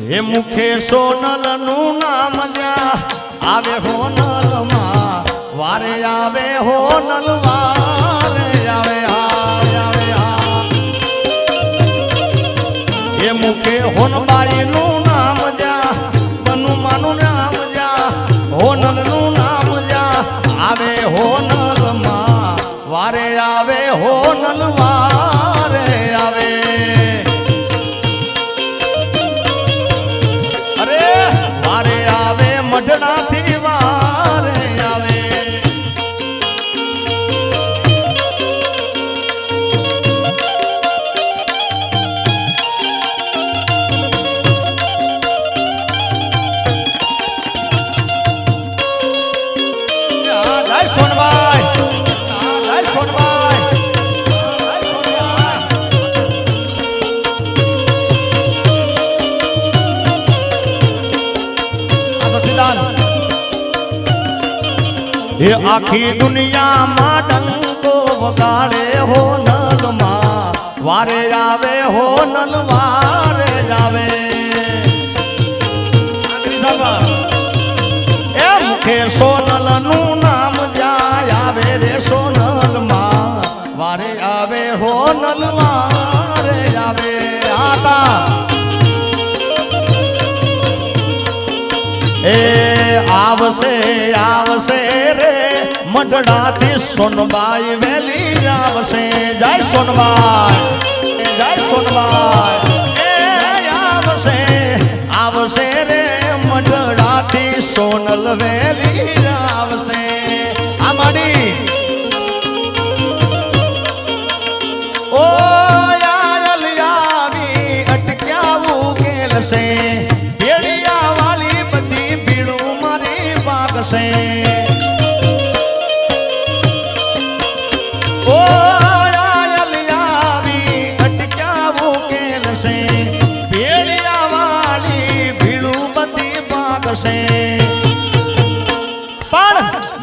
હે મુખે સોનલનું નામ જ્યાં આવે હોનલમાં વારે આવે હોનલ, વારે આવે હા મુખે હોનબાઈ નું નામ જ્યાં બનુ માનું નામ જ્યાં હોનલનું નામ જ્યાં આવે હોનલમાં વારે આવે હોનલ વારે આખી દુનિયામાં ડંકો વગાડે હો નલમાં. વારે આવે હો નલ, વારે આવે. એ મુખે સોનલનું નામ જાય આવે રે સોનલમાં વારે આવે હો નલ, વારે આવે. આતા એ આવશે આવશે રે. મઢડાથી સોનબાઈ વેલી આવશે. જય સોનબાઈ. જય સોનબાઈ. એ આવશે આવશે રે મઢડાથી સોનલ વેલી આવશે. આ માડી. ઓ આવી અટક્યાવું કેલશે ભેડિયા વાળી બધી ભીડું મારી પાકશે.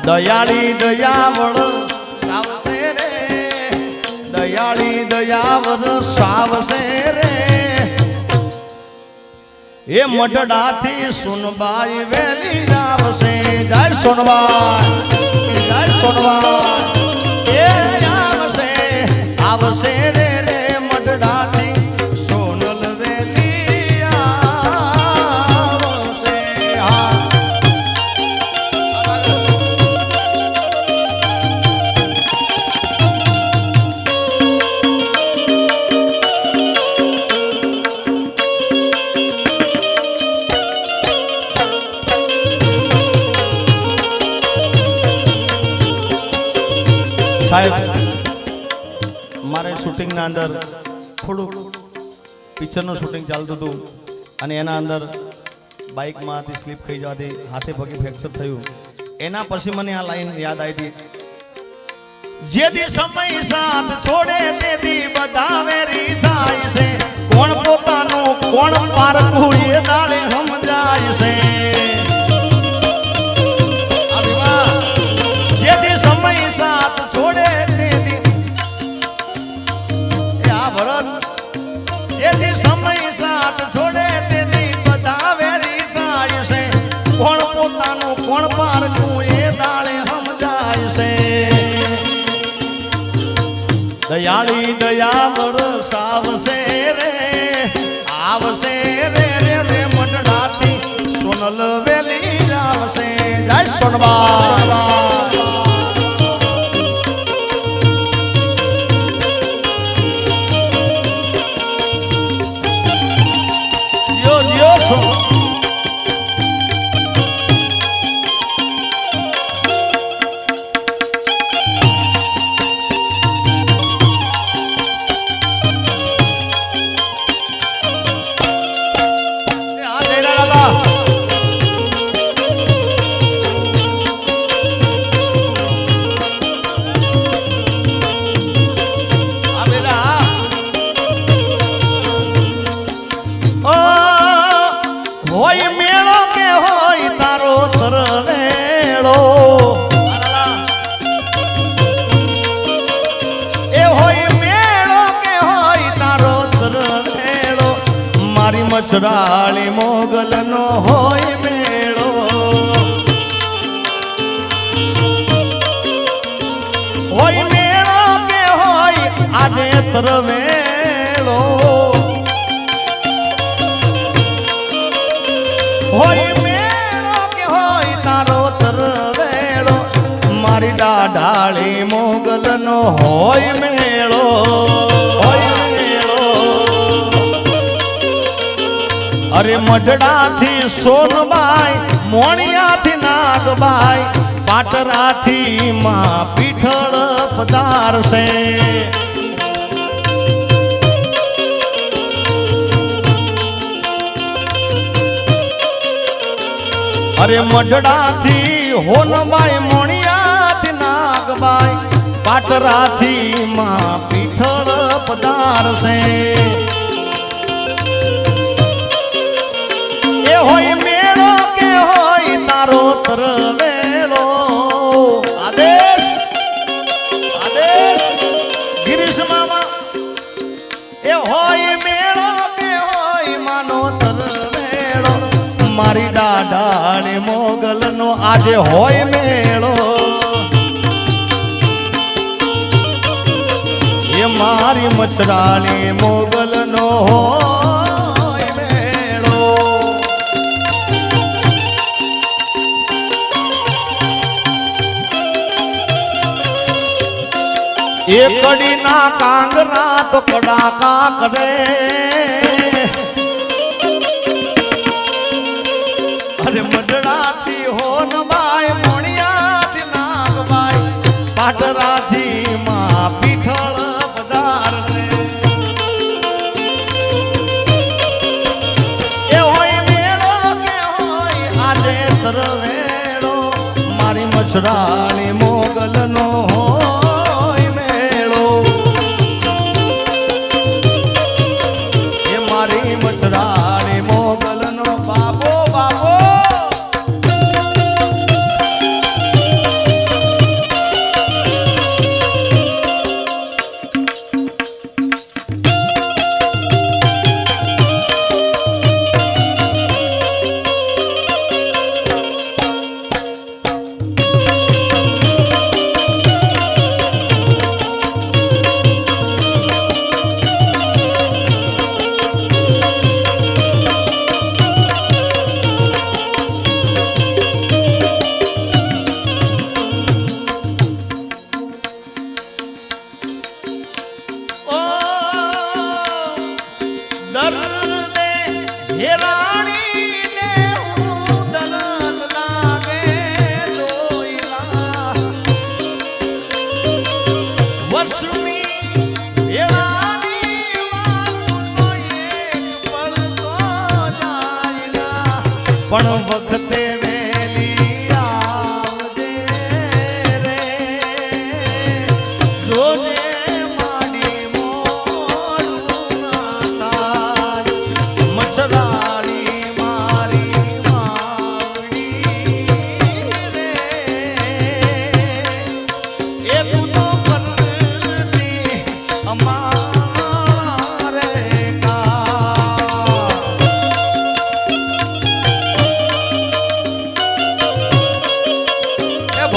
દયાળી દયાવળ સાવસે રે. દયાળી દયાવળ સાવસે રે. એ મઢડાથી સુનબાઈ વેલી આવશે જય સોનબાઈ જય સોનબાઈ. એ આવશે આવશે સાહેબ, મારે શૂટિંગના અંદર થોડુંક પિક્ચરનું શૂટિંગ ચાલતું હતું અને એના અંદર બાઇકમાંથી સ્લીપ થઈ જવાથી હાથે પગે ફ્રેક્ચર થયું. એના પછી મને આ લાઈન યાદ આવી હતી. જેથી સમય સાથ છોડે તેથી બધા રી થાય છે. કોણ પોતાનું, કોણ પારકું એ દાળે સમજાય છે. સમય સાથ છોડે તેથી. આ ભરત જેથી સમય સાથ છોડે તેથી બધા વેરી થાય છે. કોણ પોતાનું કોણ પારકું એ સમજાય છે. દયાળી દયાવર સાવશે રે આવશે રે રે રે, મંડળાથી સોનલ વેલી આવશે જય સોનબા આજે તરવેળો હોય મેળો કે હોય તારો તરવેળો, મારી ડાઢાળી મોગલનો હોય મેળો. હોય મેળો. અરે મઢડાથી સોનબાઈ, મોણિયાથી નાગબાઈ, પાટરાથી માં પીઠળ પધારશે. અરે મઢડાથી હોનબાઈ મણિયાથી નાગબાઈ, પાટરાથી માં પીઠળ પધારશે. એ હોય મેળો કે હોય તારો તરવેળો મારી દાડાને મોગલનો આજે હોય મેળો. એ મારી મછરાણી મોગલનો હોય મેળો. એ કડીના કાંગરા તો કડાકા કરે. મારી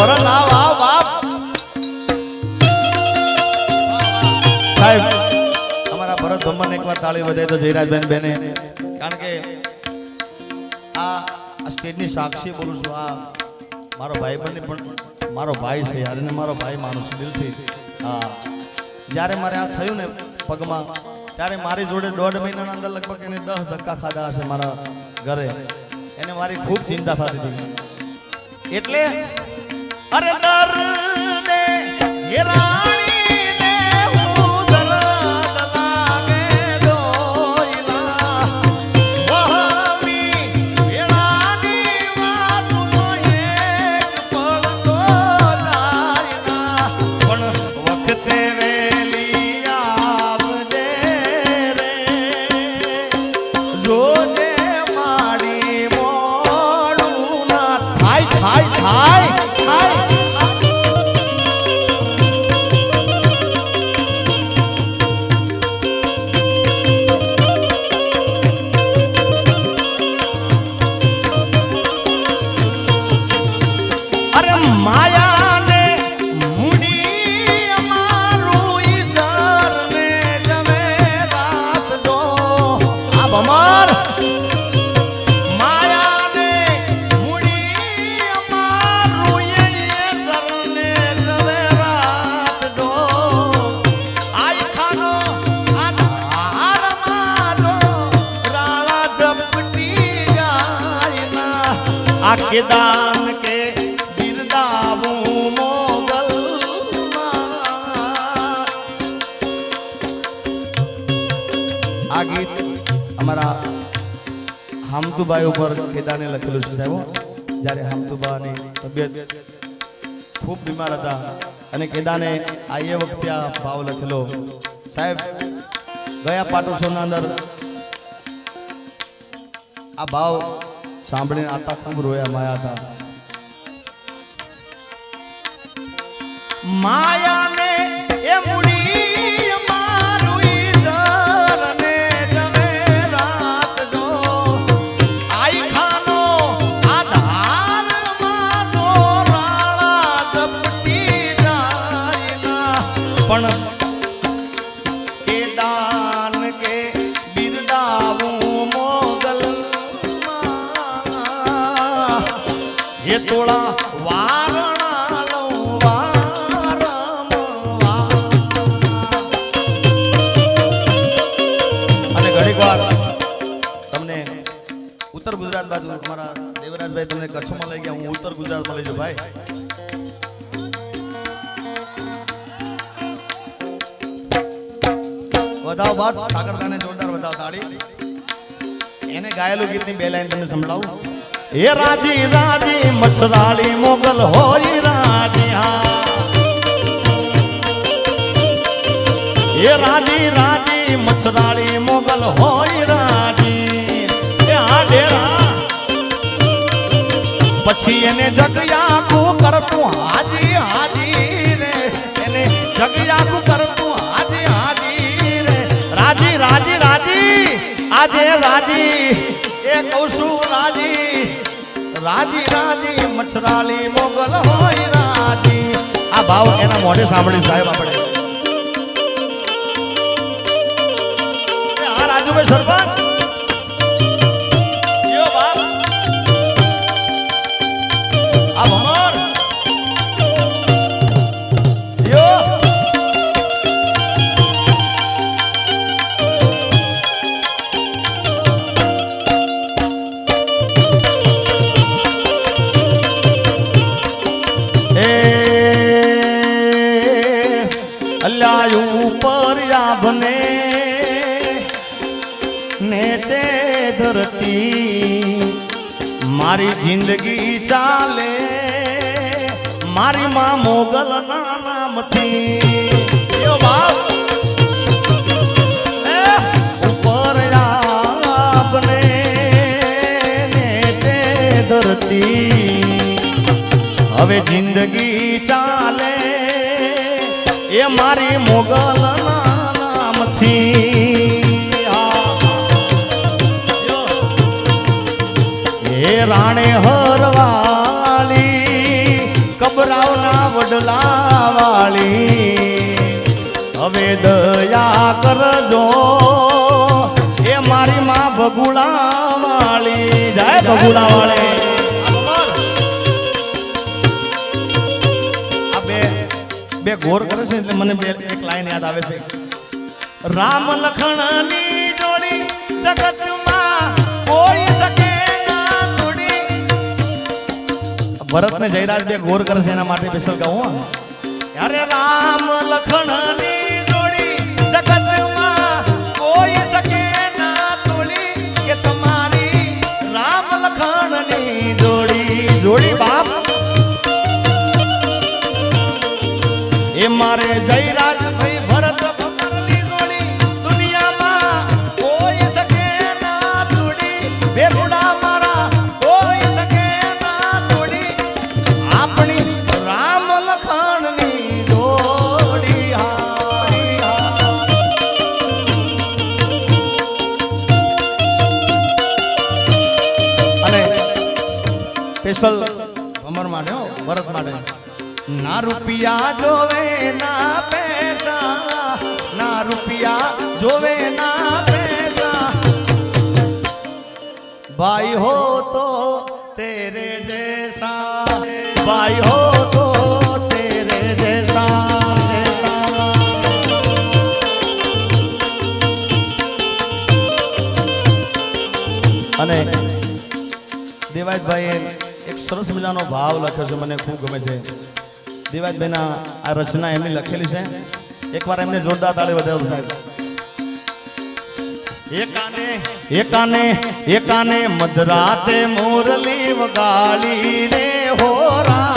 આવ આવ સાહેબ, અમારા ભરત ભમ્મન એકવાર તાળી વધાય તો જયરાજબેન બેને. કારણ કે આ આ સ્ટેજની સાક્ષી બોલું છું, આ મારો ભાઈ બને પણ મારો ભાઈ છે યાર, એને મારો ભાઈ માનું છું, દિલથી. હા. જ્યારે મારે આ થયું ને પગમાં, ત્યારે મારી જોડે દોઢ મહિનાના અંદર લગભગ એને દસ ધક્કા ખાધા હશે મારા ઘરે. એને મારી ખૂબ ચિંતા થતી હતી. એટલે અરે હેરાણી ને মায়া અમારા હામતુબાઈ ઉપર કેદાને લખેલું છે સાહેબ. જ્યારે હામતુબાની તબિયત ખૂબ બીમાર હતા અને કેદાને આ એ વખતે આ ભાવ લખેલો. સાહેબ, ગયા પાટોત્સવના અંદર આ ભાવ સાંભળીને આતા ખૂબ રોયા માયા હતા. માયાને પણ કે દાન કે બિરદાવું એ તોળા વારણા લઉં તમને ઉત્તર ગુજરાત બાજુ અમારા દેવરાજભાઈ તમને કચ્છમાં લઈ ગયા, હું ઉત્તર ગુજરાતમાં લઈ ભાઈ. વધાવ સાગરદાને જોરદાર વધાવ તાળી. એને ગાયેલું ગીતની બે લાઈન તમને સંભળાવું. એ રાજી રાજી, મચ્છરાળી મોગલ હોય રાજી, હા. હે રાજી રાજી, મચ્છરાળી મોગલ હોય રાજી. એ આ દેરા પછી એને જગ્યા કરતું હાજી. આજે રાજી, એ છું રાજી. રાજી રાજી, મચ્છરાલી મોગલ હોય રાજી. આ ભાવ એના મોઢે સાંભળી સાહેબ આપણે. આ રાજુભાઈ સરપંચ? ધરતી મારી જિંદગી ચાલે, મારી માં મોગલ ના નામથી બાપ! ઉપર આપને છે ધરતી. હવે જિંદગી ચાલે, એ મારી મોગલ નામથી રાણે હરવાળી કબરાવના વડલા વાળી હવે દયા કરજો, એ મારી માં ભગુડા વાળી જાય ભગુડા વાળી બે ગોર કરે છે એટલે મને બે, એક લાઈન યાદ આવે છે. રામ લખણની જોડી જગતમાં ભરત ને જયરાજ બે ગોર કરે છે એના માટે સ્પેશિયલ કહું અરે રામ લખણની જોડી. જોડી બાપ. એ મારે જયરાજ જૈસા જૈસા. અને દેવાયતભાઈએ સરસ મજાનો ભાવ લખ્યો છે મને ખૂબ ગમે છે. દેવાજભાઈના આ રચના એમની લખેલી છે. એકવાર એમને જોરદાર તાળી વધારો સાહેબ. એકાને એકાને એકાને મધરાતે મોરલી વગાડી રે હોરા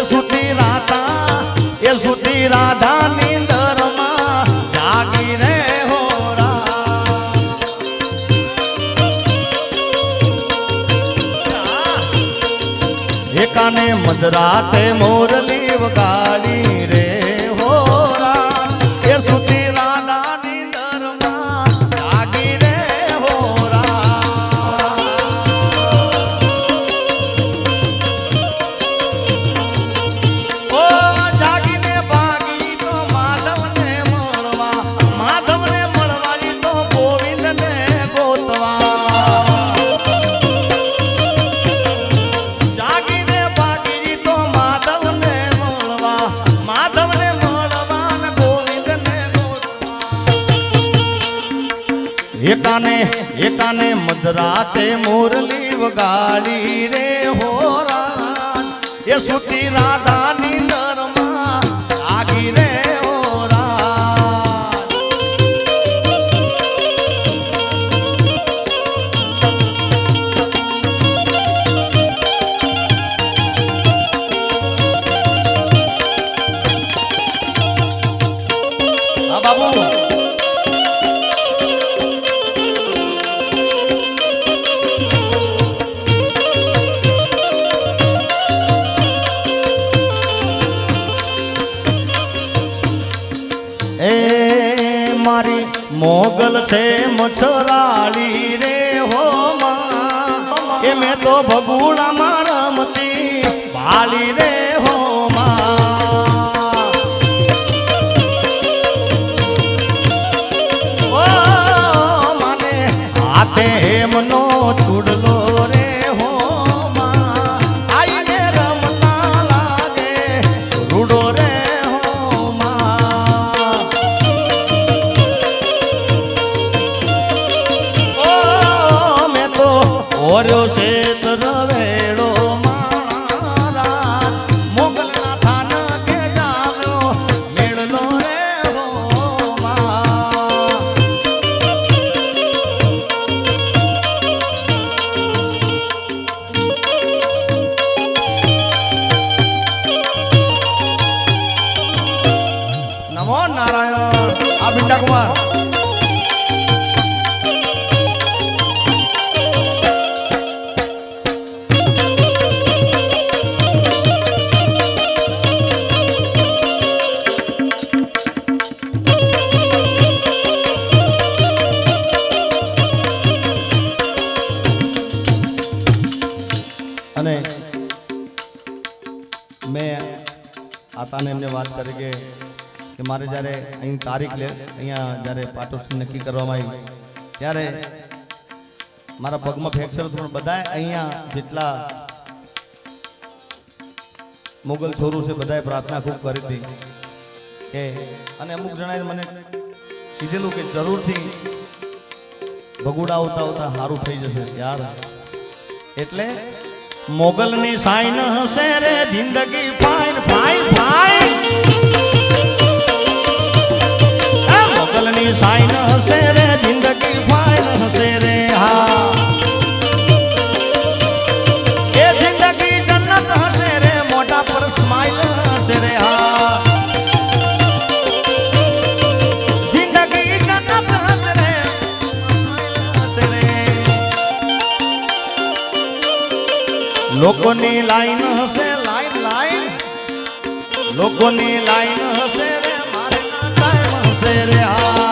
એ સુતી રાતા એ સુધી રાધા નીંદરમાં જાગી એકાને મધરાતે મોરલી વગાડી રે હોરા એ સુતી મધરાતે મોરલી વગાડી. છે મછરાળી રે હો એ મેં તો ભગુડામાં રમતી ભાળી રે હો મને હાથે એમનો ચૂડલો અહીં તારીખ લે. અહીંયા જ્યારે પાટોત્સવ નક્કી કરવામાં આવી, ત્યારે મારા પગમાં ફ્રેક્ચર હતું, પણ બધાએ અહીંયા જેટલા મોગલ છોરું છે, બધાએ પ્રાર્થના ખૂબ કરી હતી કે, અને અમુક જણાએ મને કીધેલું કે જરૂરથી ભગુડા આવતા આવતા સારું થઈ જશે, યાર. એટલે મોગલની સાઈન હશે રે, જિંદગી ફાઈન ફાઈન ફાઈન. મોગલની સાઈન હશે રે, જિંદગી ફાઈન હશે રે, હા. એ જિંદગી જન્નત હશે રે મોટા પર સ્માઈલ હશે રે, હા. જિંદગી લોકોની લાઈન હશે, લાઈન લાઈન. લોકોની લાઈન હશે રે, મારે ટાઈમ હશે રે, હા.